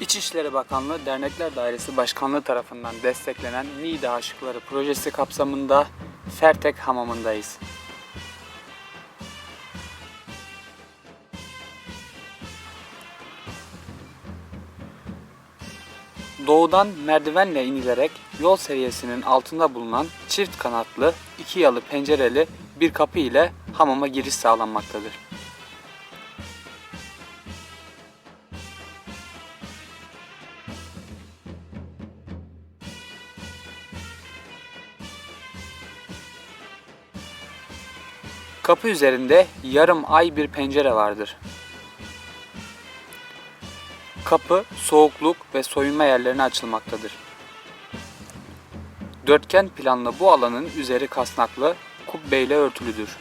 İçişleri Bakanlığı Dernekler Dairesi Başkanlığı tarafından desteklenen Niğde Aşıkları projesi kapsamında Fertek Hamamı'ndayız. Doğudan merdivenle inilerek yol seviyesinin altında bulunan çift kanatlı, iki yalı pencereli bir kapı ile hamama giriş sağlanmaktadır. Kapı üzerinde yarım ay bir pencere vardır. Kapı soğukluk ve soyunma yerlerine açılmaktadır. Dörtgen planlı bu alanın üzeri kasnaklı, kubbeyle örtülüdür.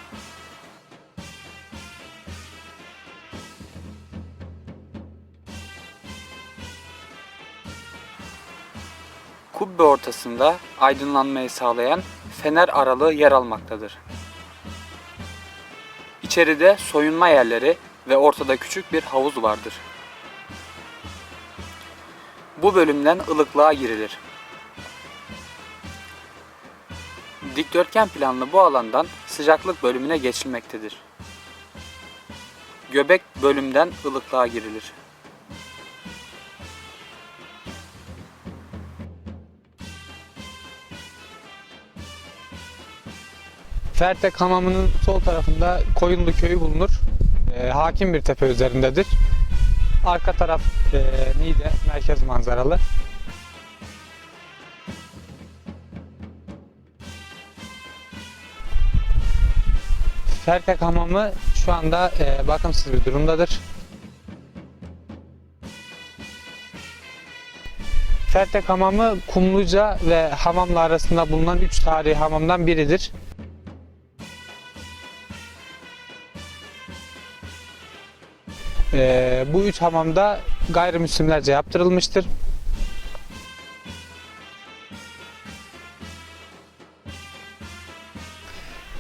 Kubbe ortasında aydınlanmayı sağlayan fener aralığı yer almaktadır. İçeride soyunma yerleri ve ortada küçük bir havuz vardır. Bu bölümden ılıklığa girilir. Dikdörtgen planlı bu alandan sıcaklık bölümüne geçilmektedir. Göbek bölümden ılıklığa girilir. Fertek hamamının sol tarafında Koyunlu köyü bulunur. Ee, hakim bir tepe üzerindedir. Arka taraf e, Niğde merkez manzaralı. Fertek hamamı şu anda e, bakımsız bir durumdadır. Fertek hamamı Kumluca ve Hamamlı arasında bulunan 3 tarihi hamamdan biridir. Ee, bu üç hamamda gayrimüslimlerce yaptırılmıştır.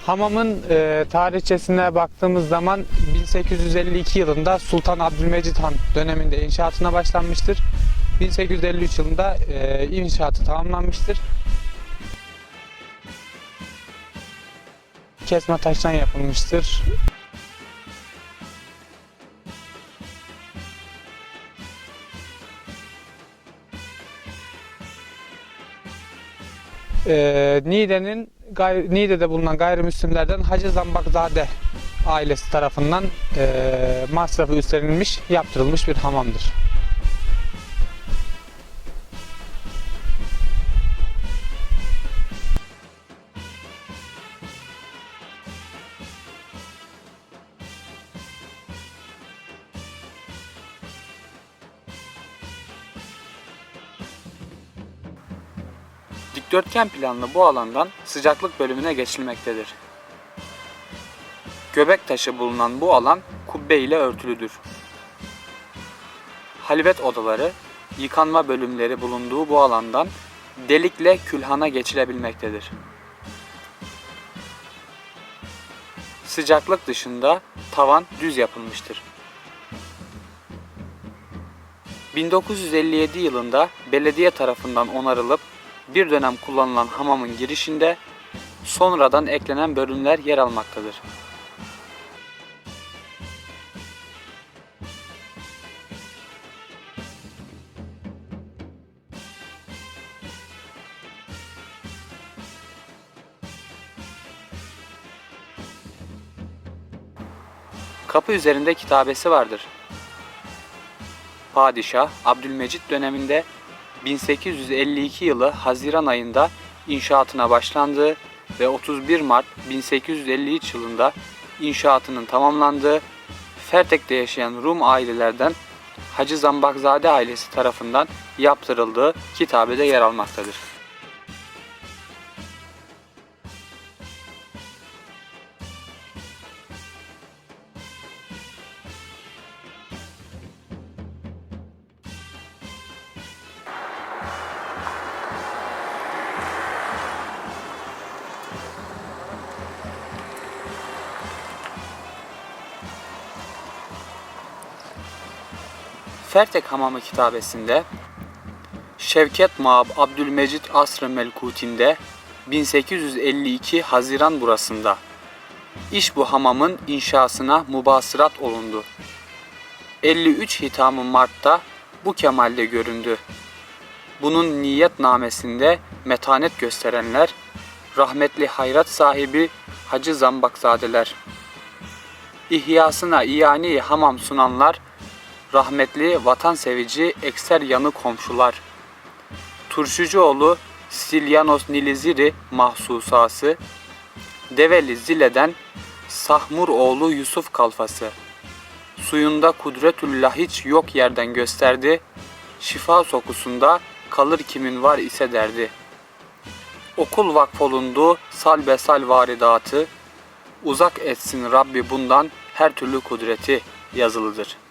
Hamamın e, tarihçesine baktığımız zaman 1852 yılında Sultan Abdülmecit Han döneminde inşaatına başlanmıştır. 1853 yılında e, inşaatı tamamlanmıştır. Kesme taştan yapılmıştır. Ee, Niğde'nin gayri, Niğde'de bulunan gayrimüslimlerden Hacı Zambakzade ailesi tarafından e, masrafı üstlenilmiş, yaptırılmış bir hamamdır. Dikdörtgen planlı bu alandan sıcaklık bölümüne geçilmektedir. Göbek taşı bulunan bu alan kubbe ile örtülüdür. Halvet odaları, yıkanma bölümleri bulunduğu bu alandan delikle külhana geçilebilmektedir. Sıcaklık dışında tavan düz yapılmıştır. 1957 yılında belediye tarafından onarılıp bir dönem kullanılan hamamın girişinde sonradan eklenen bölümler yer almaktadır. Kapı üzerinde kitabesi vardır. Padişah Abdülmecit döneminde 1852 yılı Haziran ayında inşaatına başlandığı ve 31 Mart 1853 yılında inşaatının tamamlandığı Fertek'te yaşayan Rum ailelerden Hacı Zambakzade ailesi tarafından yaptırıldığı kitabede yer almaktadır. Fertek Hamamı kitabesinde Şevket Maab Abdülmecit Asr-ı Melkuti'nde 1852 Haziran burasında iş bu hamamın inşasına mubasırat olundu. 53 hitamı Mart'ta bu kemalde göründü. Bunun niyet namesinde metanet gösterenler rahmetli hayrat sahibi Hacı Zambakzadeler. İhyasına iyani hamam sunanlar rahmetli vatansevici ekser yanı komşular. Turşucuoğlu Silyanos Niliziri mahsusası, Develi Zile'den Sahmur oğlu Yusuf kalfası. Suyunda kudretullah hiç yok yerden gösterdi, şifa sokusunda kalır kimin var ise derdi. Okul vakfolundu sal besal varidatı, uzak etsin Rabbi bundan her türlü kudreti yazılıdır.''